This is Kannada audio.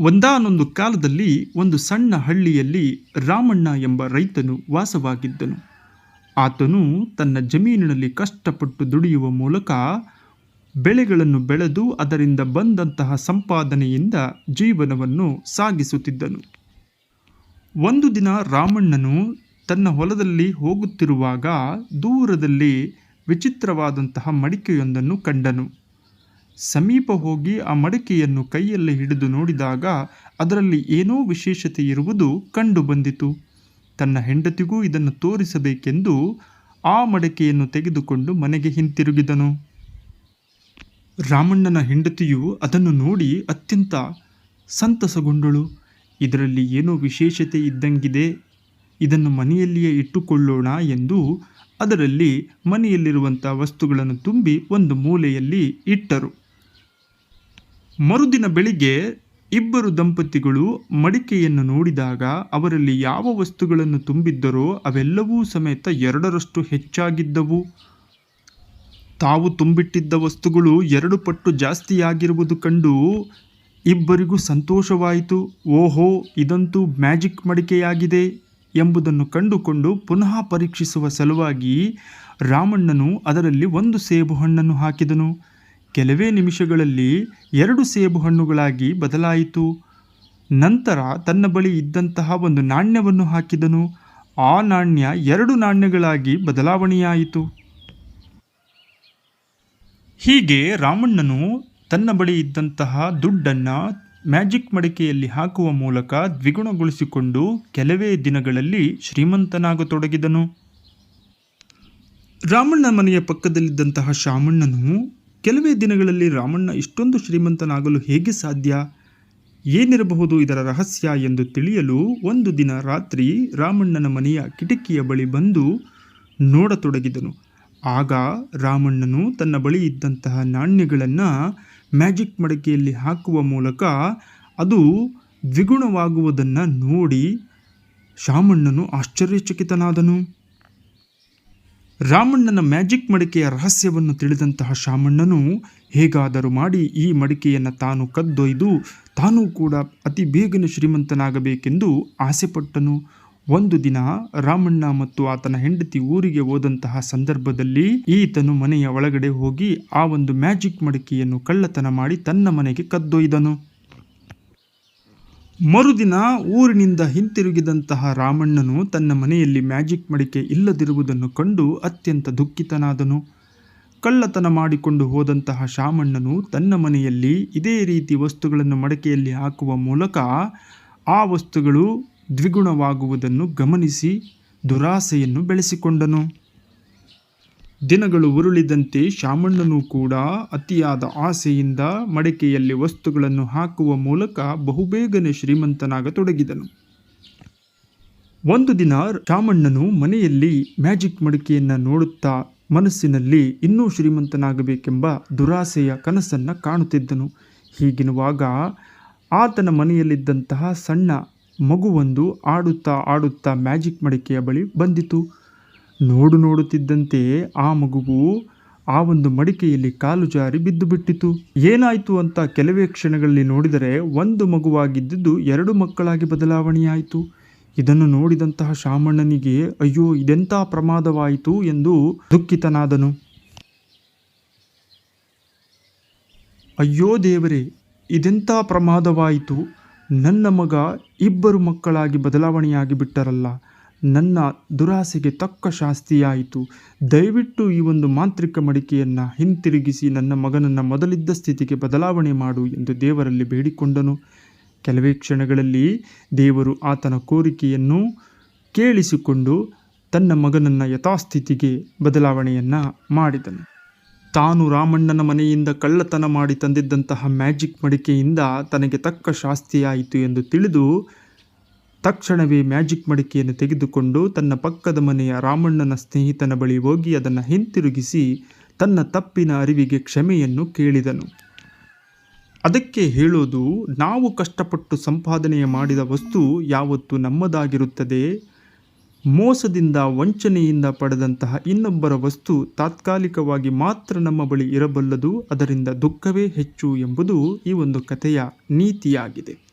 ಒಂದಾನೊಂದು ಕಾಲದಲ್ಲಿ ಒಂದು ಸಣ್ಣ ಹಳ್ಳಿಯಲ್ಲಿ ರಾಮಣ್ಣ ಎಂಬ ರೈತನು ವಾಸವಾಗಿದ್ದನು. ಆತನು ತನ್ನ ಜಮೀನಿನಲ್ಲಿ ಕಷ್ಟಪಟ್ಟು ದುಡಿಯುವ ಮೂಲಕ ಬೆಳೆಗಳನ್ನು ಬೆಳೆದು ಅದರಿಂದ ಬಂದಂತಹ ಸಂಪಾದನೆಯಿಂದ ಜೀವನವನ್ನು ಸಾಗಿಸುತ್ತಿದ್ದನು. ಒಂದು ದಿನ ರಾಮಣ್ಣನು ತನ್ನ ಹೊಲದಲ್ಲಿ ಹೋಗುತ್ತಿರುವಾಗ ದೂರದಲ್ಲಿ ವಿಚಿತ್ರವಾದಂತಹ ಮಡಿಕೆಯೊಂದನ್ನು ಕಂಡನು. ಸಮೀಪ ಹೋಗಿ ಆ ಮಡಕೆಯನ್ನು ಕೈಯಲ್ಲಿ ಹಿಡಿದು ನೋಡಿದಾಗ ಅದರಲ್ಲಿ ಏನೋ ವಿಶೇಷತೆ ಇರುವುದು ಕಂಡುಬಂದಿತು ತನ್ನ ಹೆಂಡತಿಗೂ ಇದನ್ನು ತೋರಿಸಬೇಕೆಂದು ಆ ಮಡಕೆಯನ್ನು ತೆಗೆದುಕೊಂಡು ಮನೆಗೆ ಹಿಂತಿರುಗಿದನು. ರಾಮಣ್ಣನ ಹೆಂಡತಿಯು ಅದನ್ನು ನೋಡಿ ಅತ್ಯಂತ ಸಂತಸಗೊಂಡಳು. ಇದರಲ್ಲಿ ಏನೋ ವಿಶೇಷತೆ ಇದ್ದಂಗಿದೆ. ಇದನ್ನು ಮನೆಯಲ್ಲಿಯೇ ಇಟ್ಟುಕೊಳ್ಳೋಣ ಎಂದು ಅದರಲ್ಲಿ ಮನೆಯಲ್ಲಿರುವಂಥ ವಸ್ತುಗಳನ್ನು ತುಂಬಿ ಒಂದು ಮೂಲೆಯಲ್ಲಿ ಇಟ್ಟರು. ಮರುದಿನ ಬೆಳಿಗ್ಗೆ ಇಬ್ಬರು ದಂಪತಿಗಳು ಮಡಿಕೆಯನ್ನು ನೋಡಿದಾಗ ಅವರಲ್ಲಿ ಯಾವ ವಸ್ತುಗಳನ್ನು ತುಂಬಿದ್ದರೋ ಅವೆಲ್ಲವೂ ಸಮೇತ ಎರಡರಷ್ಟು ಹೆಚ್ಚಾಗಿದ್ದವು. ತಾವು ತುಂಬಿಟ್ಟಿದ್ದ ವಸ್ತುಗಳು ಎರಡು ಪಟ್ಟು ಜಾಸ್ತಿಯಾಗಿರುವುದು ಕಂಡು ಇಬ್ಬರಿಗೂ ಸಂತೋಷವಾಯಿತು. ಓಹೋ, ಇದಂತೂ ಮ್ಯಾಜಿಕ್ ಮಡಿಕೆಯಾಗಿದೆ ಎಂಬುದನ್ನು ಕಂಡುಕೊಂಡು ಪುನಃ ಪರೀಕ್ಷಿಸುವ ಸಲುವಾಗಿ ರಾಮಣ್ಣನು ಅದರಲ್ಲಿ ಒಂದು ಸೇಬು ಹಣ್ಣನ್ನು ಹಾಕಿದನು. ಕೆಲವೇ ನಿಮಿಷಗಳಲ್ಲಿ ಎರಡು ಸೇಬು ಹಣ್ಣುಗಳಾಗಿ ಬದಲಾಯಿತು. ನಂತರ ತನ್ನ ಬಳಿ ಇದ್ದಂತಹ ಒಂದು ನಾಣ್ಯವನ್ನು ಹಾಕಿದನು. ಆ ನಾಣ್ಯ ಎರಡು ನಾಣ್ಯಗಳಾಗಿ ಬದಲಾವಣೆಯಾಯಿತು. ಹೀಗೆ ರಾಮಣ್ಣನು ತನ್ನ ಬಳಿ ಇದ್ದಂತಹ ದುಡ್ಡನ್ನು ಮ್ಯಾಜಿಕ್ ಮಡಿಕೆಯಲ್ಲಿ ಹಾಕುವ ಮೂಲಕ ದ್ವಿಗುಣಗೊಳಿಸಿಕೊಂಡು ಕೆಲವೇ ದಿನಗಳಲ್ಲಿ ಶ್ರೀಮಂತನಾಗತೊಡಗಿದನು. ರಾಮಣ್ಣ ಮನೆಯ ಪಕ್ಕದಲ್ಲಿದ್ದಂತಹ ಶಾಮಣ್ಣನು ಕೆಲವೇ ದಿನಗಳಲ್ಲಿ ರಾಮಣ್ಣ ಇಷ್ಟೊಂದು ಶ್ರೀಮಂತನಾಗಲು ಹೇಗೆ ಸಾಧ್ಯ? ಏನಿರಬಹುದು ಇದರ ರಹಸ್ಯ ಎಂದು ತಿಳಿಯಲು ಒಂದು ದಿನ ರಾತ್ರಿ ರಾಮಣ್ಣನ ಮನೆಯ ಕಿಟಕಿಯ ಬಳಿ ಬಂದು ನೋಡತೊಡಗಿದನು. ಆಗ ರಾಮಣ್ಣನು ತನ್ನ ಬಳಿ ಇದ್ದಂತಹ ನಾಣ್ಯಗಳನ್ನು ಮ್ಯಾಜಿಕ್ ಮಡಕೆಯಲ್ಲಿ ಹಾಕುವ ಮೂಲಕ ಅದು ದ್ವಿಗುಣವಾಗುವುದನ್ನು ನೋಡಿ ಶಾಮಣ್ಣನು ಆಶ್ಚರ್ಯಚಕಿತನಾದನು. ರಾಮಣ್ಣನ ಮ್ಯಾಜಿಕ್ ಮಡಿಕೆಯ ರಹಸ್ಯವನ್ನು ತಿಳಿದಂತಹ ಶಾಮಣ್ಣನು ಹೇಗಾದರೂ ಮಾಡಿ ಈ ಮಡಿಕೆಯನ್ನು ತಾನು ಕದ್ದೊಯ್ದು ತಾನೂ ಕೂಡ ಅತಿ ಬೇಗನೆ ಶ್ರೀಮಂತನಾಗಬೇಕೆಂದು ಆಸೆಪಟ್ಟನು. ಒಂದು ದಿನ ರಾಮಣ್ಣ ಮತ್ತು ಆತನ ಹೆಂಡತಿ ಊರಿಗೆ ಹೋದಂತಹ ಸಂದರ್ಭದಲ್ಲಿ ಈತನು ಮನೆಯ ಒಳಗಡೆ ಹೋಗಿ ಆ ಒಂದು ಮ್ಯಾಜಿಕ್ ಮಡಿಕೆಯನ್ನು ಕಳ್ಳತನ ಮಾಡಿ ತನ್ನ ಮನೆಗೆ ಕದ್ದೊಯ್ದನು. ಮರುದಿನ ಊರಿನಿಂದ ಹಿಂತಿರುಗಿದಂತಹ ರಾಮಣ್ಣನು ತನ್ನ ಮನೆಯಲ್ಲಿ ಮ್ಯಾಜಿಕ್ ಮಡಿಕೆ ಇಲ್ಲದಿರುವುದನ್ನು ಕಂಡು ಅತ್ಯಂತ ದುಃಖಿತನಾದನು. ಕಳ್ಳತನ ಮಾಡಿಕೊಂಡು ಹೋದಂತಹ ಶಾಮಣ್ಣನು ತನ್ನ ಮನೆಯಲ್ಲಿ ಇದೇ ರೀತಿ ವಸ್ತುಗಳನ್ನು ಮಡಕೆಯಲ್ಲಿ ಹಾಕುವ ಮೂಲಕ ಆ ವಸ್ತುಗಳು ದ್ವಿಗುಣವಾಗುವುದನ್ನು ಗಮನಿಸಿ ದುರಾಸೆಯನ್ನು ಬೆಳೆಸಿಕೊಂಡನು. ದಿನಗಳು ಉರುಳಿದಂತೆ ಶಾಮಣ್ಣನೂ ಕೂಡ ಅತಿಯಾದ ಆಸೆಯಿಂದ ಮಡಿಕೆಯಲ್ಲಿ ವಸ್ತುಗಳನ್ನು ಹಾಕುವ ಮೂಲಕ ಬಹುಬೇಗನೆ ಶ್ರೀಮಂತನಾಗತೊಡಗಿದನು. ಒಂದು ದಿನ ಶಾಮಣ್ಣನು ಮನೆಯಲ್ಲಿ ಮ್ಯಾಜಿಕ್ ಮಡಿಕೆಯನ್ನು ನೋಡುತ್ತಾ ಮನಸ್ಸಿನಲ್ಲಿ ಇನ್ನೂ ಶ್ರೀಮಂತನಾಗಬೇಕೆಂಬ ದುರಾಸೆಯ ಕನಸನ್ನು ಕಾಣುತ್ತಿದ್ದನು. ಹೀಗಿರುವಾಗ ಆತನ ಮನೆಯಲ್ಲಿದ್ದಂತಹ ಸಣ್ಣ ಮಗುವೊಂದು ಆಡುತ್ತಾ ಆಡುತ್ತಾ ಮ್ಯಾಜಿಕ್ ಮಡಿಕೆಯ ಬಳಿ ಬಂದಿತು. ನೋಡು ನೋಡುತ್ತಿದ್ದಂತೆಯೇ ಆ ಮಗುವು ಆ ಒಂದು ಮಡಿಕೆಯಲ್ಲಿ ಕಾಲು ಜಾರಿ ಬಿದ್ದು ಬಿಟ್ಟಿತು. ಏನಾಯಿತು ಅಂತ ಕೆಲವೇ ಕ್ಷಣಗಳಲ್ಲಿ ನೋಡಿದರೆ ಒಂದು ಮಗುವಾಗಿದ್ದುದು ಎರಡು ಮಕ್ಕಳಾಗಿ ಬದಲಾವಣೆಯಾಯಿತು. ಇದನ್ನು ನೋಡಿದಂತಹ ಶಾಮಣ್ಣನಿಗೆ, ಅಯ್ಯೋ, ಇದೆಂಥ ಪ್ರಮಾದವಾಯಿತು ಎಂದು ದುಃಖಿತನಾದನು. ಅಯ್ಯೋ ದೇವರೇ, ಇದೆಂಥ ಪ್ರಮಾದವಾಯಿತು. ನನ್ನ ಮಗ ಇಬ್ಬರು ಮಕ್ಕಳಾಗಿ ಬದಲಾವಣೆಯಾಗಿ ಬಿಟ್ಟರಲ್ಲ ನನ್ನ ದುರಾಸೆಗೆ ತಕ್ಕ ಶಾಸ್ತಿಯಾಯಿತು. ದಯವಿಟ್ಟು ಈ ಒಂದು ಮಾಂತ್ರಿಕ ಮಡಿಕೆಯನ್ನು ಹಿಂತಿರುಗಿಸಿ ನನ್ನ ಮಗನನ್ನು ಮೊದಲಿದ್ದ ಸ್ಥಿತಿಗೆ ಬದಲಾವಣೆ ಮಾಡು ಎಂದು ದೇವರಲ್ಲಿ ಬೇಡಿಕೊಂಡನು. ಕೆಲವೇ ಕ್ಷಣಗಳಲ್ಲಿ ದೇವರು ಆತನ ಕೋರಿಕೆಯನ್ನು ಕೇಳಿಸಿಕೊಂಡು ತನ್ನ ಮಗನನ್ನು ಯಥಾಸ್ಥಿತಿಗೆ ಬದಲಾವಣೆಯನ್ನು ಮಾಡಿದನು. ತಾನು ರಾಮಣ್ಣನ ಮನೆಯಿಂದ ಕಳ್ಳತನ ಮಾಡಿ ತಂದಿದ್ದಂತಹ ಮ್ಯಾಜಿಕ್ ಮಡಿಕೆಯಿಂದ ತನಗೆ ತಕ್ಕ ಶಾಸ್ತಿಯಾಯಿತು ಎಂದು ತಿಳಿದು ತಕ್ಷಣವೇ ಮ್ಯಾಜಿಕ್ ಮಡಿಕೆಯನ್ನು ತೆಗೆದುಕೊಂಡು ತನ್ನ ಪಕ್ಕದ ಮನೆಯ ರಾಮಣ್ಣನ ಸ್ನೇಹಿತನ ಬಳಿ ಹೋಗಿ ಅದನ್ನು ಹಿಂತಿರುಗಿಸಿ ತನ್ನ ತಪ್ಪಿನ ಅರಿವಿಗೆ ಕ್ಷಮೆಯನ್ನು ಕೇಳಿದನು. ಅದಕ್ಕೆ ಹೇಳೋದು, ನಾವು ಕಷ್ಟಪಟ್ಟು ಸಂಪಾದನೆಯ ಮಾಡಿದ ವಸ್ತು ಯಾವತ್ತು ನಮ್ಮದಾಗಿರುತ್ತದೆ. ಮೋಸದಿಂದ ವಂಚನೆಯಿಂದ ಪಡೆದಂತಹ ಇನ್ನೊಬ್ಬರ ವಸ್ತು ತಾತ್ಕಾಲಿಕವಾಗಿ ಮಾತ್ರ ನಮ್ಮ ಬಳಿ ಇರಬಲ್ಲದು, ಅದರಿಂದ ದುಃಖವೇ ಹೆಚ್ಚು ಎಂಬುದು ಈ ಒಂದು ಕಥೆಯ ನೀತಿಯಾಗಿದೆ.